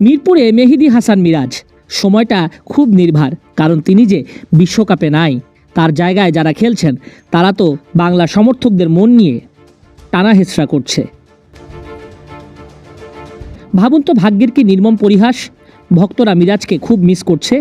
মিরপুরে মেহেদি হাসান মিরাজ। সময়টা খুব নির্ভার, কারণ তিনি যে বিশ্বকাপে নাই, তার জায়গায় যারা খেলছেন, তারা তো বাংলা সমর্থকদের মন নিয়ে টানা হেঁচড়া করছে। ভাবুন তো ভাগ্যের কি নির্মম পরিহাস, ভক্তরা মিরাজকে খুব মিস করছে,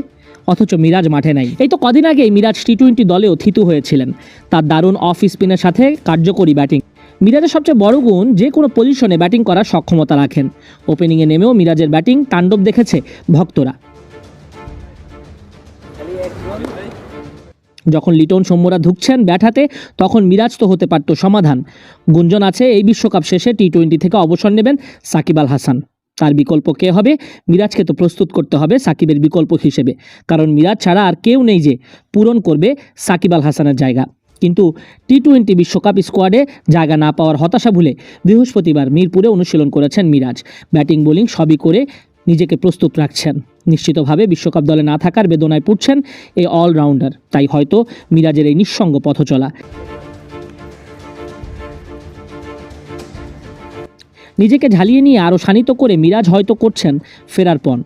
অথচ মিরাজ মাঠে নাই। এই তো কদিন আগেই মিরাজ টি টোয়েন্টি দলেও থিতু হয়েছিলেন। তার দারুণ অফ স্পিনের সাথে কার্যকরী ব্যাটিং। মিরাজের সবচেয়ে বড় গুণ যে কোনো পজিশনে ব্যাটিং করার সক্ষমতা রাখেন। ওপেনিংয়ে নেমেও মিরাজের ব্যাটিং তাণ্ডব দেখেছে ভক্তরা। যখন লিটন সৌম্যরা ধুকছেন ব্যাট হাতে, তখন মিরাজ তো হতে পারত সমাধান। গুঞ্জন আছে এই বিশ্বকাপ শেষে টি টোয়েন্টি থেকে অবসর নেবেন সাকিব আল হাসান। তার বিকল্প কে হবে? মিরাজকে তো প্রস্তুত করতে হবে সাকিবের বিকল্প হিসেবে। কারণ মিরাজ ছাড়া আর কেউ নেই যে পূরণ করবে সাকিব আল হাসানের জায়গা। কিন্তু টি টোয়েন্টি বিশ্বকাপ স্কোয়াডে জায়গা না পাওয়ার হতাশা ভুলে বৃহস্পতিবার মিরপুরে অনুশীলন করেছেন মিরাজ। ব্যাটিং, বোলিং সবই করে নিজেকে প্রস্তুত রাখছেন। নিশ্চিতভাবে বিশ্বকাপ দলে না থাকার বেদনায় পড়ছেন এই অলরাউন্ডার তাই হয়তো মিরাজের এই নিঃসঙ্গ পথ চলা নিজেকে ঝালিয়ে নিয়ে আরও শানিত করে মিরাজ হয়তো করছেন ফেরার পণ।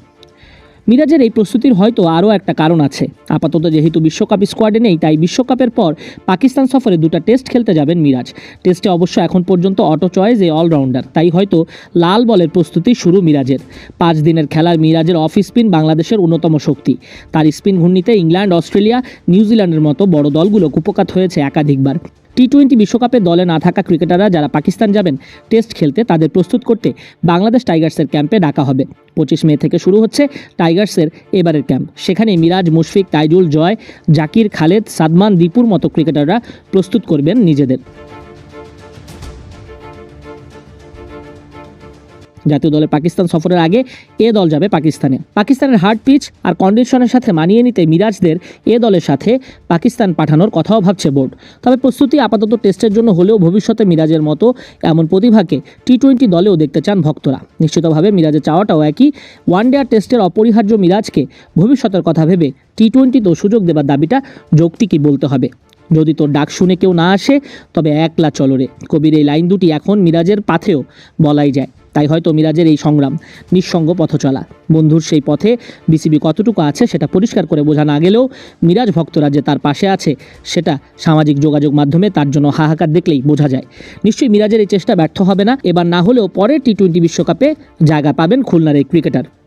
মিরাজের এই প্রস্তুতির হয়তো আরও একটা কারণ আছে। আপাতত যেহেতু বিশ্বকাপ স্কোয়াডে নেই, তাই বিশ্বকাপের পর পাকিস্তান সফরে দুটো টেস্ট খেলতে যাবেন মিরাজ। টেস্টে অবশ্য এখন পর্যন্ত অটো চয়েস এই অলরাউন্ডার, তাই হয়তো লাল বলের প্রস্তুতি শুরু মিরাজের। পাঁচ দিনের খেলার মিরাজের অফ স্পিন বাংলাদেশের অন্যতম শক্তি। তার স্পিন ঘূর্ণিতে ইংল্যান্ড, অস্ট্রেলিয়া, নিউজিল্যান্ডের মতো বড় দলগুলো কুপকাত হয়েছে একাধিকবার। টি টোয়েন্টি বিশ্বকাপে দলে না থাকা ক্রিকেটাররা যারা পাকিস্তান যাবেন টেস্ট খেলতে তাদের প্রস্তুত করতে বাংলাদেশ টাইগার্সের ক্যাম্পে ডাকা হবে। পঁচিশ মে থেকে শুরু হচ্ছে টাইগার্সের এবারের ক্যাম্প। সেখানে মিরাজ, মুশফিক, তাইজুল, জয়, জাকির, খালেদ, সাদমান, দীপুর মতো ক্রিকেটাররা প্রস্তুত করবেন নিজেদের। জাতীয় দলের পাকিস্তান সফরের আগে এ দল যাবে পাকিস্তানে। পাকিস্তানের হার্ড পিচ আর কন্ডিশনের সাথে মানিয়ে নিতে মিরাজদের এ দলের সাথে পাকিস্তান পাঠানোর কথাও ভাবছে বোর্ড। তবে প্রস্তুতি আপাতত টেস্টের জন্য হলেও ভবিষ্যতে মিরাজের মতো এমন প্রতিভাকে টি টোয়েন্টি দলেও দেখতে চান ভক্তরা। নিশ্চিতভাবে মিরাজের চাওয়াটাও একই। ওয়ান ডে আর টেস্টের অপরিহার্য মিরাজকে ভবিষ্যতের কথা ভেবে টি টোয়েন্টিতেও সুযোগ দেবার দাবিটা যৌক্তিকই বলতে হবে। যদি তোর ডাক শুনে কেউ না আসে, তবে একলা চলরে কবির এই লাইন দুটি এখন মিরাজের পাথেও বলাই যায়। তাই হয়তো মিরাজের এই সংগ্রাম নিঃসঙ্গ পথ চলা। বন্ধুর সেই পথে বিসিবি কতটুকু আছে সেটা পরিষ্কার করে বোঝা না গেলেও মিরাজ ভক্তরা যে তার পাশে আছে। সেটা সামাজিক যোগাযোগ মাধ্যমে তার জন্য হাহাকার দেখলেই বোঝা যায়। নিশ্চয়ই মিরাজের এই চেষ্টা ব্যর্থ হবে না। এবার না হলেও পরে টি টোয়েন্টি বিশ্বকাপে জায়গা পাবেন খুলনার এই ক্রিকেটার।